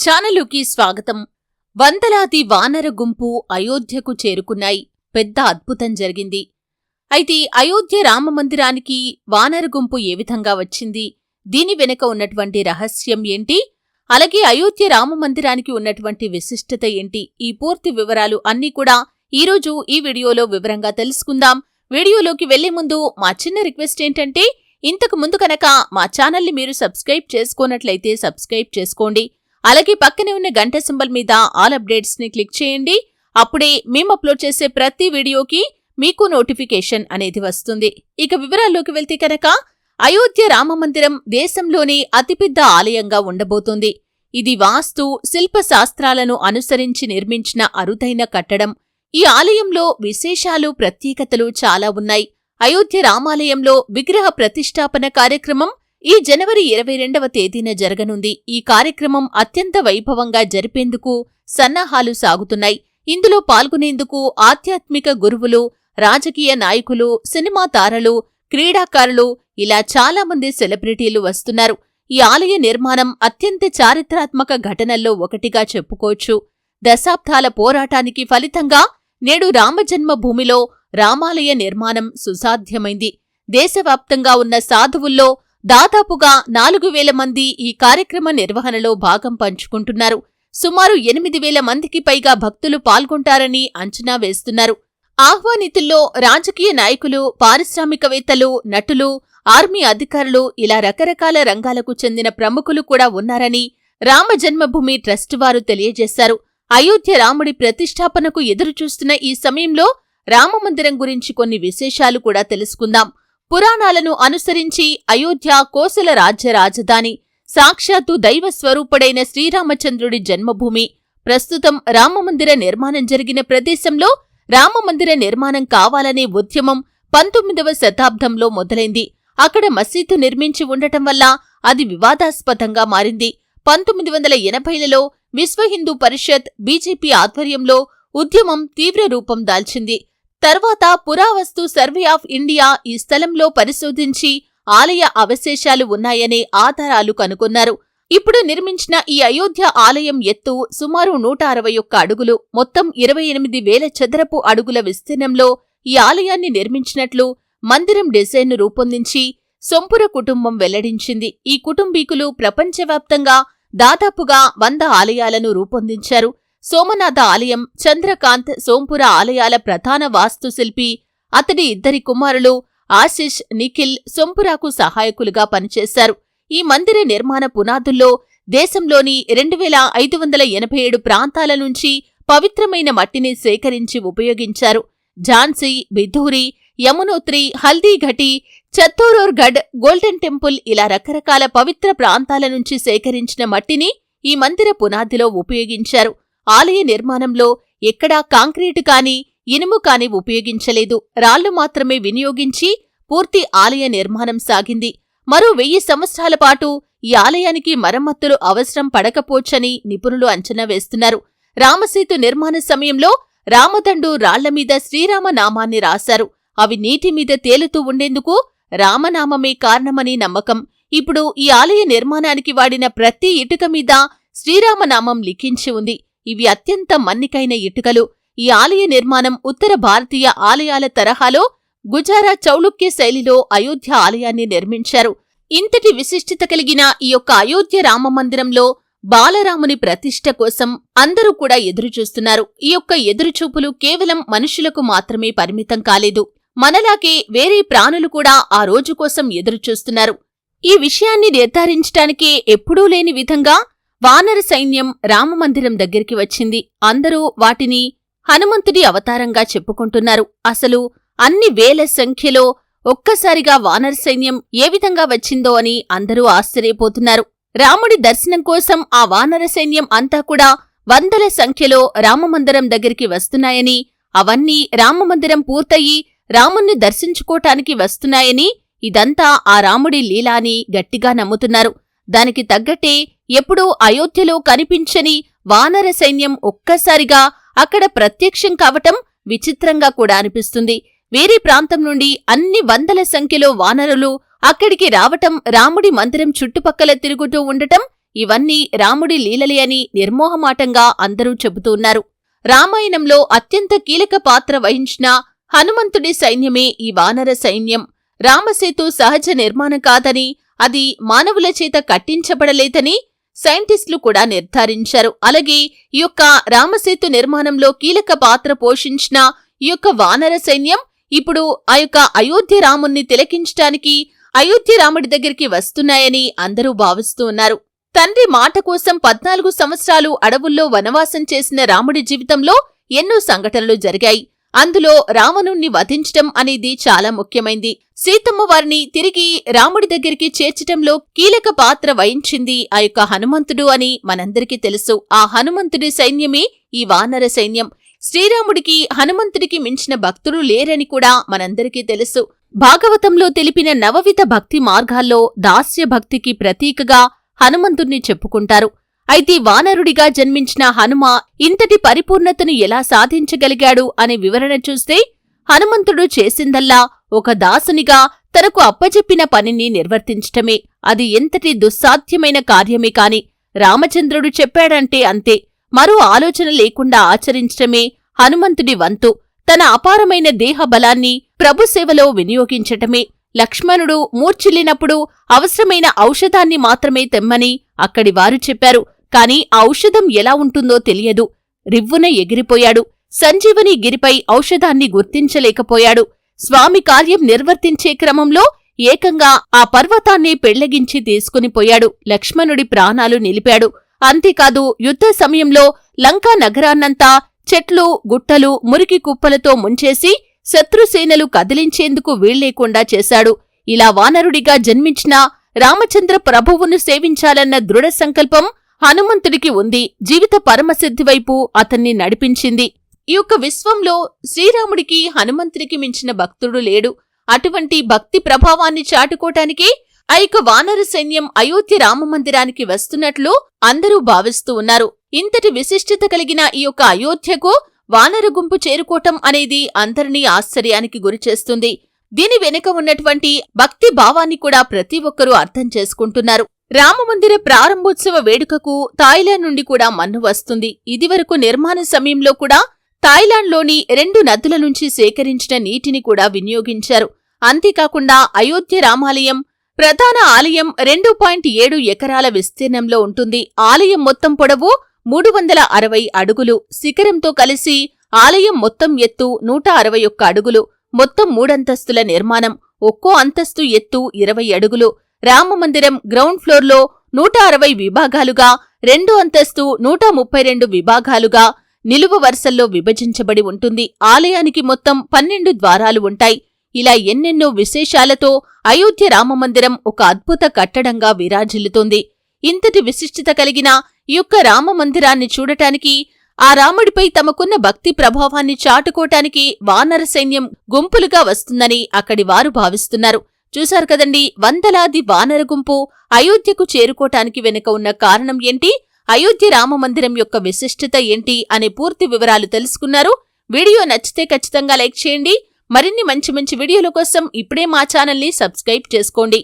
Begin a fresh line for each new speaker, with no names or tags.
ఛానలుకి స్వాగతం. వందలాది వానర గుంపు అయోధ్యకు చేరుకున్నాయి. పెద్ద అద్భుతం జరిగింది. అయితే అయోధ్య రామమందిరానికి వానర గుంపు ఏ విధంగా వచ్చింది? దీని వెనుక ఉన్నటువంటి రహస్యం ఏంటి? అలాగే అయోధ్య రామమందిరానికి ఉన్నటువంటి విశిష్టత ఏంటి? ఈ పూర్తి వివరాలు అన్నీ కూడా ఈరోజు ఈ వీడియోలో వివరంగా తెలుసుకుందాం. వీడియోలోకి వెళ్ళే ముందు మా చిన్న రిక్వెస్ట్ ఏంటంటే ఇంతకు ముందు కనుక మా ఛానల్ని మీరు సబ్స్క్రైబ్ చేసుకోనట్లయితే సబ్స్క్రైబ్ చేసుకోండి. అలాగే పక్కనే ఉన్న గంట సింబల్ మీద ఆల్ అప్డేట్స్ని క్లిక్ చేయండి. అప్పుడే మేము అప్లోడ్ చేసే ప్రతి వీడియోకి మీకు నోటిఫికేషన్ అనేది వస్తుంది. ఇక వివరాల్లోకి వెళ్తే కనుక అయోధ్య రామమందిరం దేశంలోనే అతిపెద్ద ఆలయంగా ఉండబోతుంది. ఇది వాస్తు శిల్ప శాస్త్రాలను అనుసరించి నిర్మించిన అరుదైన కట్టడం. ఈ ఆలయంలో విశేషాలు ప్రత్యేకతలు చాలా ఉన్నాయి. అయోధ్య రామాలయంలో విగ్రహ ప్రతిష్టాపన కార్యక్రమం ఈ జనవరి ఇరవై రెండవ తేదీన జరగనుంది. ఈ కార్యక్రమం అత్యంత వైభవంగా జరిపేందుకు సన్నాహాలు సాగుతున్నాయి. ఇందులో పాల్గొనేందుకు ఆధ్యాత్మిక గురువులు రాజకీయ నాయకులు సినిమా తారలు క్రీడాకారులు ఇలా చాలా మంది సెలబ్రిటీలు వస్తున్నారు. ఈ ఆలయ నిర్మాణం అత్యంత చారిత్రాత్మక ఘటనల్లో ఒకటిగా చెప్పుకోవచ్చు. దశాబ్దాల పోరాటానికి ఫలితంగా నేడు రామజన్మభూమిలో రామాలయ నిర్మాణం సుసాధ్యమైంది. దేశవ్యాప్తంగా ఉన్న సాధువుల్లో దాదాపుగా నాలుగు వేల మంది ఈ కార్యక్రమ నిర్వహణలో భాగం పంచుకుంటున్నారు. సుమారు ఎనిమిది వేల మందికి పైగా భక్తులు పాల్గొంటారని అంచనా వేస్తున్నారు. ఆహ్వానితుల్లో రాజకీయ నాయకులు పారిశ్రామికవేత్తలు నటులు ఆర్మీ అధికారులు ఇలా రకరకాల రంగాలకు చెందిన ప్రముఖులు కూడా ఉన్నారని రామ జన్మభూమి ట్రస్ట్ వారు తెలియజేశారు. అయోధ్య రాముడి ప్రతిష్టాపనకు ఎదురుచూస్తున్న ఈ సమయంలో రామమందిరం గురించి కొన్ని విశేషాలు కూడా తెలుసుకుందాం. పురాణాలను అనుసరించి అయోధ్య కోసల రాజ్య రాజధాని సాక్షాత్తు దైవస్వరూపుడైన శ్రీరామచంద్రుడి జన్మభూమి ప్రస్తుతం రామమందిర నిర్మాణం జరిగిన ప్రదేశంలో రామమందిర నిర్మాణం కావాలనే ఉద్యమం పంతొమ్మిదవ శతాబ్దంలో మొదలైంది. అక్కడ మసీదు నిర్మించి ఉండటం వల్ల అది వివాదాస్పదంగా మారింది. పంతొమ్మిది వందల ఎనభైలలో విశ్వ హిందూ పరిషత్ బీజేపీ ఆధ్వర్యంలో ఉద్యమం తీవ్ర రూపం దాల్చింది. తర్వాత పురావస్తు సర్వే ఆఫ్ ఇండియా ఈ స్థలంలో పరిశోధించి ఆలయ అవశేషాలు ఉన్నాయనే ఆధారాలు కనుగొన్నారు. ఇప్పుడు నిర్మించిన ఈ అయోధ్య ఆలయం ఎత్తు సుమారు నూట అరవై ఒక్క అడుగులు మొత్తం ఇరవై ఎనిమిది వేల చదరపు అడుగుల విస్తీర్ణంలో ఈ ఆలయాన్ని నిర్మించినట్లు మందిరం డిజైన్ను రూపొందించి సొంపుర కుటుంబం వెల్లడించింది. ఈ కుటుంబీకులు ప్రపంచవ్యాప్తంగా దాదాపుగా వంద ఆలయాలను రూపొందించారు. సోమనాథ ఆలయం చంద్రకాంత్ సోంపుర ఆలయాల ప్రధాన వాస్తుశిల్పి అతడి ఇద్దరి కుమారులు ఆశిష్ నిఖిల్ సొంపురాకు సహాయకులుగా పనిచేశారు. ఈ మందిర నిర్మాణ పునాదుల్లో దేశంలోని రెండు వేల ఐదు వందల ఎనభై ఏడు ప్రాంతాల నుంచి పవిత్రమైన మట్టిని సేకరించి ఉపయోగించారు. ఝాన్సీ బిధూరి యమునోత్రి హల్దీఘటి చత్తోరోర్గఢ్ గోల్డెన్ టెంపుల్ ఇలా రకరకాల పవిత్ర ప్రాంతాల నుంచి సేకరించిన మట్టిని ఈ మందిర పునాదిలో ఉపయోగించారు. ఆలయ నిర్మాణంలో ఎక్కడా కాంక్రీటు కాని ఇనుము కాని ఉపయోగించలేదు. రాళ్ళు మాత్రమే వినియోగించి పూర్తి ఆలయ నిర్మాణం సాగింది. మరో వెయ్యి సంవత్సరాల పాటు ఈ ఆలయానికి మరమ్మత్తులు అవసరం పడకపోవచ్చని నిపుణులు అంచనా వేస్తున్నారు. రామసేతు నిర్మాణ సమయంలో రామదండు రాళ్ళమీద శ్రీరామనామాన్ని రాశారు. అవి నీటి మీద తేలుతూ ఉండేందుకు రామనామమే కారణమని నమ్మకం. ఇప్పుడు ఈ ఆలయ నిర్మాణానికి వాడిన ప్రతి ఇటుక మీద శ్రీరామనామం లిఖించి ఉంది. ఇవి అత్యంత మన్నికైన ఇటుకలు. ఈ ఆలయ నిర్మాణం ఉత్తర భారతీయ ఆలయాల తరహాలో గుజారా చౌళుక్య శైలిలో అయోధ్య ఆలయాన్ని నిర్మించారు. ఇంతటి విశిష్టత కలిగిన ఈ యొక్క అయోధ్య రామమందిరంలో బాలరాముని ప్రతిష్ట కోసం అందరూ కూడా ఎదురుచూస్తున్నారు. ఈ యొక్క ఎదురుచూపులు కేవలం మనుషులకు మాత్రమే పరిమితం కాలేదు. మనలాగే వేరే ప్రాణులు కూడా ఆ రోజు కోసం ఎదురుచూస్తున్నారు. ఈ విషయాన్ని నిర్ధారించటానికే ఎప్పుడూ లేని విధంగా వానర సైన్యం రామమందిరం దగ్గరికి వచ్చింది. అందరూ వాటిని హనుమంతుడి అవతారంగా చెప్పుకుంటున్నారు. అసలు అన్ని వేల సంఖ్యలో ఒక్కసారిగా వానర సైన్యం ఏ విధంగా వచ్చిందో అని అందరూ ఆశ్చర్యపోతున్నారు. రాముడి దర్శనం కోసం ఆ వానర సైన్యం అంతా కూడా వందల సంఖ్యలో రామమందిరం దగ్గరికి వస్తున్నాయని అవన్నీ రామమందిరం పూర్తయి రాముణ్ణి దర్శించుకోటానికి వస్తున్నాయని ఇదంతా ఆ రాముడి లీలాని గట్టిగా నమ్ముతున్నారు. దానికి తగ్గట్టే ఎప్పుడూ అయోధ్యలో కనిపించని వానర సైన్యం ఒక్కసారిగా అక్కడ ప్రత్యక్షం కావటం విచిత్రంగా కూడా అనిపిస్తుంది. వేరే ప్రాంతం నుండి అన్ని వందల సంఖ్యలో వానరులు అక్కడికి రావటం రాముడి మందిరం చుట్టుపక్కల తిరుగుతూ ఉండటం ఇవన్నీ రాముడి లీలలే అని నిర్మోహమాటంగా అందరూ చెబుతూన్నారు రామాయణంలో అత్యంత కీలక పాత్ర వహించిన హనుమంతుడి సైన్యమే ఈ వానర సైన్యం. రామసేతు సహజ నిర్మాణం కాదని అది మానవుల చేత కట్టించబడలేదని సైంటిస్టులు కూడా నిర్ధారించారు. అలాగే ఈ యొక్క రామసేతు నిర్మాణంలో కీలక పాత్ర పోషించిన ఈ యొక్క వానర సైన్యం ఇప్పుడు ఆ యొక్క అయోధ్య రాముణ్ణి తిలకించటానికి అయోధ్య రాముడి దగ్గరికి వస్తున్నాయని అందరూ భావిస్తూ ఉన్నారు. తండ్రి మాట కోసం పద్నాలుగు సంవత్సరాలు అడవుల్లో వనవాసం చేసిన రాముడి జీవితంలో ఎన్నో సంఘటనలు జరిగాయి. అందులో రావణుణ్ణి వధించటం అనేది చాలా ముఖ్యమైంది. సీతమ్మ వారిని తిరిగి రాముడి దగ్గరికి చేర్చటంలో కీలక పాత్ర వహించింది ఆ యొక్క హనుమంతుడు అని మనందరికీ తెలుసు. ఆ హనుమంతుడి సైన్యమే ఈ వానర సైన్యం. శ్రీరాముడికి హనుమంతుడికి మించిన భక్తులు లేరని కూడా మనందరికీ తెలుసు. భాగవతంలో తెలిపిన నవవిధ భక్తి మార్గాల్లో దాస్య భక్తికి ప్రతీకగా హనుమంతుణ్ణి చెప్పుకుంటారు. అయితే వానరుడిగా జన్మించిన హనుమ ఇంతటి పరిపూర్ణతను ఎలా సాధించగలిగాడు అనే వివరణ చూస్తే హనుమంతుడు చేసిందల్లా ఒక దాసునిగా తనకు అప్పచెప్పిన పనిని నిర్వర్తించటమే. అది ఎంతటి దుస్సాధ్యమైన కార్యమే కాని రామచంద్రుడు చెప్పాడంటే అంతే. మరో ఆలోచన లేకుండా ఆచరించటమే హనుమంతుడి వంతు. తన అపారమైన దేహ బలాన్ని ప్రభుసేవలో వినియోగించటమే. లక్ష్మణుడు మూర్ఛిల్లినప్పుడు అవసరమైన ఔషధాన్ని మాత్రమే తెమ్మని అక్కడి వారు చెప్పారు. కాని ఆ ఔషధం ఎలా ఉంటుందో తెలియదు. రివ్వున ఎగిరిపోయాడు. సంజీవని గిరిపై ఔషధాన్ని గుర్తించలేకపోయాడు. స్వామి కార్యం నిర్వర్తించే క్రమంలో ఏకంగా ఆ పర్వతాన్ని పెళ్ళగించి తీసుకునిపోయాడు లక్ష్మణుడి ప్రాణాలు నిలిపాడు. అంతేకాదు యుద్ధ సమయంలో లంకా నగరాన్నంతా చెట్లు గుట్టలు మురికి కుప్పలతో ముంచేసి శత్రుసేనలు కదిలించేందుకు వీళ్ళేకుండా చేశాడు. ఇలా వానరుడిగా జన్మించిన రామచంద్ర ప్రభువును సేవించాలన్న దృఢ సంకల్పం హనుమంతుడికి ఉంది జీవిత పరమసిద్ధి వైపు అతన్ని నడిపించింది. ఈ యొక్క విశ్వంలో శ్రీరాముడికి హనుమంతుడికి మించిన భక్తుడు లేడు. అటువంటి భక్తి ప్రభావాన్ని చాటుకోటానికి ఆ యొక్క వానర సైన్యం అయోధ్య రామమందిరానికి వస్తున్నట్లు అందరూ భావిస్తూ ఉన్నారు. ఇంతటి విశిష్టత కలిగిన ఈ యొక్క అయోధ్యకు వానర గుంపు చేరుకోవటం అనేది అందరినీ ఆశ్చర్యానికి గురిచేస్తుంది దీని వెనుక ఉన్నటువంటి భక్తి భావాన్ని కూడా ప్రతి ఒక్కరూ అర్థం చేసుకుంటున్నారు. రామమందిర ప్రారంభోత్సవ వేడుకకు థాయిలాండ్ నుండి కూడా మన్ను వస్తుంది. ఇదివరకు నిర్మాణ సమయంలో కూడా థాయిలాండ్లోని రెండు నదుల నుంచి సేకరించిన నీటిని కూడా వినియోగించారు. అంతేకాకుండా అయోధ్య రామాలయం ప్రధాన ఆలయం రెండు పాయింట్ ఏడు ఎకరాల విస్తీర్ణంలో ఉంటుంది. ఆలయం మొత్తం పొడవు మూడు వందల అరవై అడుగులు. శిఖరంతో కలిసి ఆలయం మొత్తం ఎత్తు నూట అరవై ఒక్క అడుగులు. మొత్తం మూడంతస్తుల నిర్మాణం. ఒక్కో అంతస్తు ఎత్తు ఇరవై అడుగులు. రామమందిరం గ్రౌండ్ ఫ్లోర్లో నూట అరవై విభాగాలుగా రెండు అంతస్తు నూట ముప్పై రెండు విభాగాలుగా నిలువ వరుసల్లో విభజించబడి ఉంటుంది. ఆలయానికి మొత్తం పన్నెండు ద్వారాలు ఉంటాయి. ఇలా ఎన్నెన్నో విశేషాలతో అయోధ్య రామమందిరం ఒక అద్భుత కట్టడంగా విరాజిల్లుతోంది. ఇంతటి విశిష్టత కలిగిన ఈ యొక్క రామమందిరాన్ని చూడటానికి ఆ రాముడిపై తమకున్న భక్తి ప్రభావాన్ని చాటుకోటానికి వానర సైన్యం గుంపులుగా వస్తుందని అక్కడి వారు భావిస్తున్నారు. చూశారు కదండి వందలాది వానర గుంపు అయోధ్యకు చేరుకోటానికి వెనుక ఉన్న కారణం ఏంటి? అయోధ్య రామమందిరం యొక్క విశిష్టత ఏంటి? అనే పూర్తి వివరాలు తెలుసుకున్నారు. వీడియో నచ్చితే ఖచ్చితంగా లైక్ చేయండి. మరిన్ని మంచి మంచి వీడియోల కోసం ఇప్పుడే మా ఛానల్ని సబ్స్క్రైబ్ చేసుకోండి.